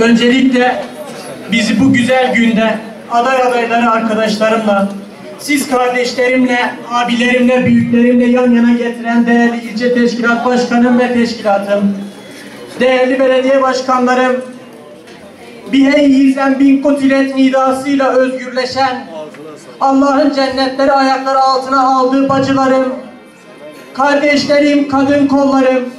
Öncelikle bizi bu güzel günde aday adayları arkadaşlarımla, siz kardeşlerimle, abilerimle, büyüklerimle yan yana getiren değerli ilçe teşkilat başkanım ve teşkilatım, değerli belediye başkanlarım, bir yizem bin kutilet nidasıyla özgürleşen, Allah'ın cennetleri ayakları altına aldığı bacılarım, kardeşlerim, kadın kollarım,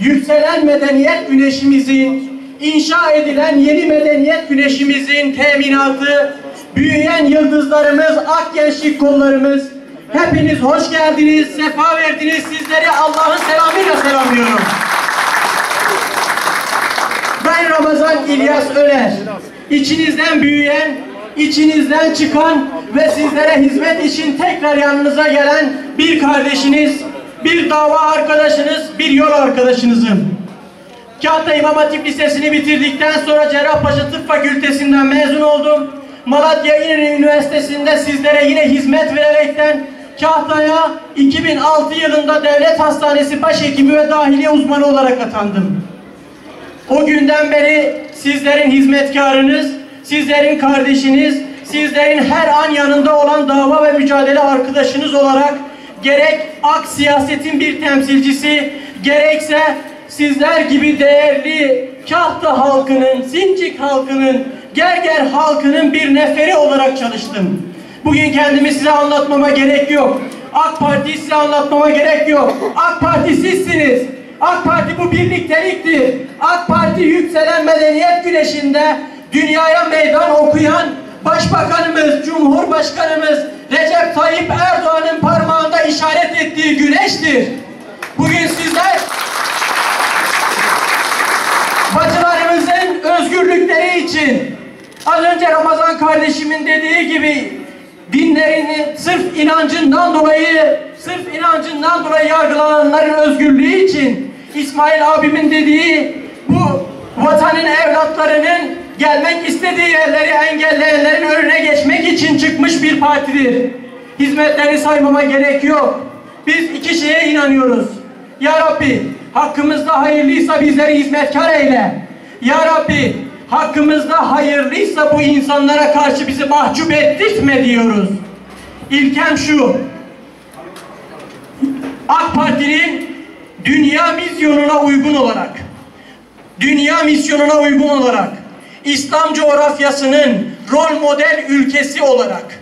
yükselen medeniyet güneşimizin, inşa edilen yeni medeniyet güneşimizin teminatı, büyüyen yıldızlarımız, ak gençlik kollarımız, hepiniz hoş geldiniz, sefa verdiniz. Sizleri Allah'ın selamıyla selamlıyorum. Ben Ramazan İlyas Öner. İçinizden büyüyen, içinizden çıkan ve sizlere hizmet için tekrar yanınıza gelen bir kardeşiniz, bir dava arkadaşınız, bir yol arkadaşınızım. Kahta İmam Hatip Lisesi'ni bitirdikten sonra Cerrahpaşa Tıp Fakültesinden mezun oldum. Malatya İnönü Üniversitesi'nde sizlere yine hizmet vererekten Kahta'ya 2006 yılında Devlet Hastanesi Başhekimi ve Dahiliye uzmanı olarak atandım. O günden beri sizlerin hizmetkarınız, sizlerin kardeşiniz, sizlerin her an yanında olan dava ve mücadele arkadaşınız olarak gerek ak siyasetin bir temsilcisi, gerekse sizler gibi değerli Kahta halkının, Sincik halkının, Gerger halkının bir neferi olarak çalıştım. Bugün kendimi size anlatmama gerek yok. AK Parti size anlatmama gerek yok. AK Parti sizsiniz. AK Parti bu birlikteliktir. AK Parti yükselen medeniyet güneşinde dünyaya meydan okuyan Başbakanımız, Cumhurbaşkanımız Recep Tayyip Erdoğan'ın parmağında işaret ettiği güneştir. Bugün sizler bacılarımızın özgürlükleri için az önce Ramazan kardeşimin dediği gibi dinlerini sırf inancından dolayı sırf inancından dolayı yargılananların özgürlüğü için İsmail abimin dediği bu vatanın evlatlarının gelmek istediği yerleri engelleyenlerin önüne geçmek için çıkmış bir partidir. Hizmetlerini saymama gerek yok. Biz iki şeye inanıyoruz. Ya Rabbi hakkımızda hayırlıysa bizleri hizmetkar eyle. Ya Rabbi hakkımızda hayırlıysa bu insanlara karşı bizi mahcup ettirtme diyoruz. İlkem şu. AK Parti'nin dünya misyonuna uygun olarak dünya misyonuna uygun olarak İslam coğrafyasının rol model ülkesi olarak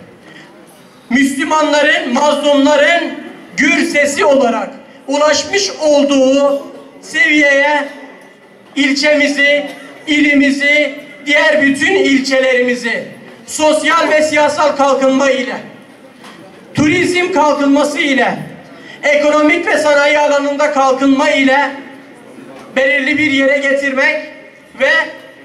Müslümanların, mazlumların gür sesi olarak ulaşmış olduğu seviyeye ilçemizi, ilimizi, diğer bütün ilçelerimizi sosyal ve siyasal kalkınma ile, turizm kalkınması ile, ekonomik ve sanayi alanında kalkınma ile belirli bir yere getirmek ve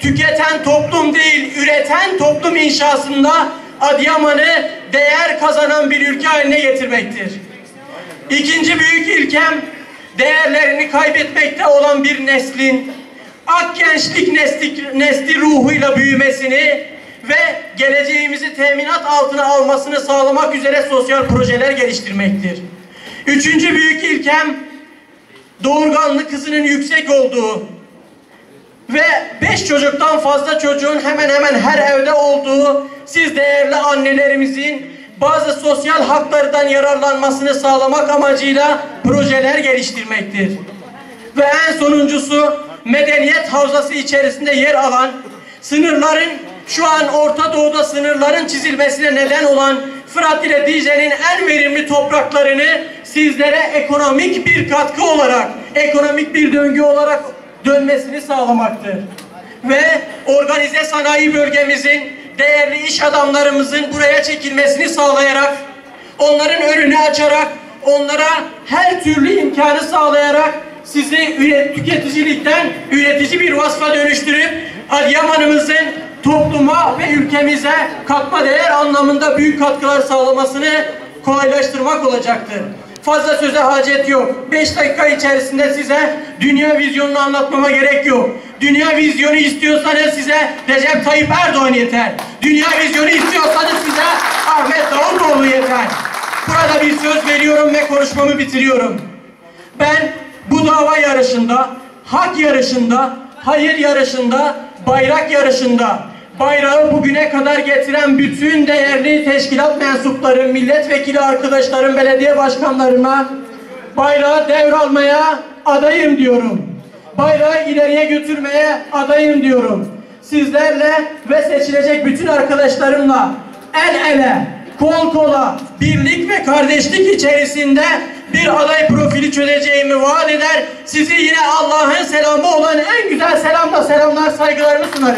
tüketen toplum değil, üreten toplum inşasında Adıyaman'ı değer kazanan bir ülke haline getirmektir. İkinci büyük ilkem değerlerini kaybetmekte olan bir neslin ak gençlik nesli, nesli ruhuyla büyümesini ve geleceğimizi teminat altına almasını sağlamak üzere sosyal projeler geliştirmektir. Üçüncü büyük ilkem doğurganlık hızının yüksek olduğu ve beş çocuktan fazla çocuğun hemen hemen her evde olduğu siz değerli annelerimizin bazı sosyal haklardan yararlanmasını sağlamak amacıyla projeler geliştirmektir. Ve en sonuncusu medeniyet havzası içerisinde yer alan sınırların şu an Orta Doğu'da sınırların çizilmesine neden olan Fırat ile Dicle'nin en verimli topraklarını sizlere ekonomik bir katkı olarak, ekonomik bir döngü olarak dönmesini sağlamaktır. Ve organize sanayi bölgemizin değerli iş adamlarımızın buraya çekilmesini sağlayarak, onların önünü açarak, onlara her türlü imkanı sağlayarak sizi üret, tüketicilikten üretici bir vasfa dönüştürüp Adıyaman'ımızın topluma ve ülkemize katma değer anlamında büyük katkılar sağlamasını kolaylaştırmak olacaktır. Fazla söze hacet yok. Beş dakika içerisinde size dünya vizyonunu anlatmama gerek yok. Dünya vizyonu istiyorsanız size Recep Tayyip Erdoğan yeter. Dünya vizyonu istiyorsanız size Ahmet Davutoğlu yeter. Burada bir söz veriyorum ve konuşmamı bitiriyorum. Ben bu dava yarışında, hak yarışında hayır yarışında, bayrak yarışında, bayrağı bugüne kadar getiren bütün değerli teşkilat mensupları, milletvekili arkadaşlarım, belediye başkanlarıma bayrağı devralmaya adayım diyorum. Bayrağı ileriye götürmeye adayım diyorum. Sizlerle ve seçilecek bütün arkadaşlarımla el ele, kol kola, birlik ve kardeşlik içerisinde bir aday profili çözeceğimi vaat eder. Sizi yine Allah'ın selamı olan en güzel selamla selamlar, saygılarımı sunarım.